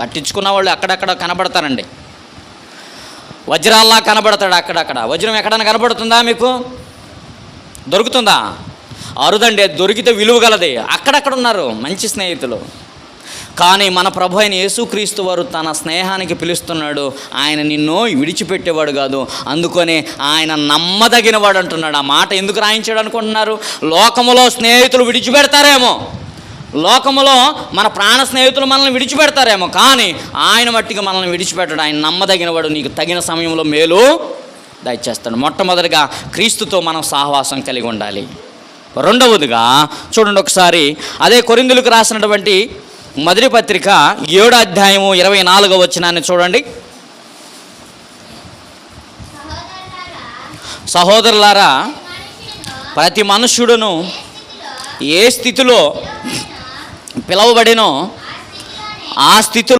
పట్టించుకున్న వాళ్ళు అక్కడక్కడ కనబడతారండి. వజ్రాల్లా కనబడతాడు అక్కడక్కడ. వజ్రం ఎక్కడైనా కనబడుతుందా మీకు? దొరుకుతుందా? అరుదండి అది దొరికితే విలువ గలది. అక్కడక్కడ ఉన్నారు మంచి స్నేహితులు. కానీ మన ప్రభు అయిన యేసుక్రీస్తు వారు తన స్నేహానికి పిలుస్తున్నాడు. ఆయన నిన్ను విడిచిపెట్టేవాడు కాదు. అందుకనే ఆయన నమ్మదగినవాడు అంటున్నాడు. ఆ మాట ఎందుకు రాయించాడు అనుకుంటున్నారు? లోకములో స్నేహితులు విడిచిపెడతారేమో. లోకములో మన ప్రాణ స్నేహితులు మనల్ని విడిచిపెడతారేమో కానీ ఆయన మట్టికి మనల్ని విడిచిపెట్టడు. ఆయన నమ్మదగినవాడు. నీకు తగిన సమయంలో మేలు దయచేస్తాడు. మొట్టమొదటిగా క్రీస్తుతో మనం సహవాసం కలిగి ఉండాలి. రెండవదిగా చూడండి ఒకసారి అదే కొరిందులకు రాసినటువంటి మొదటి పత్రిక ఏడో అధ్యాయము ఇరవై నాలుగో వచ్చినాన్ని చూడండి. సహోదరులారా ప్రతి మనుష్యుడును ఏ స్థితిలో పిలవబడినో ఆ స్థితిలో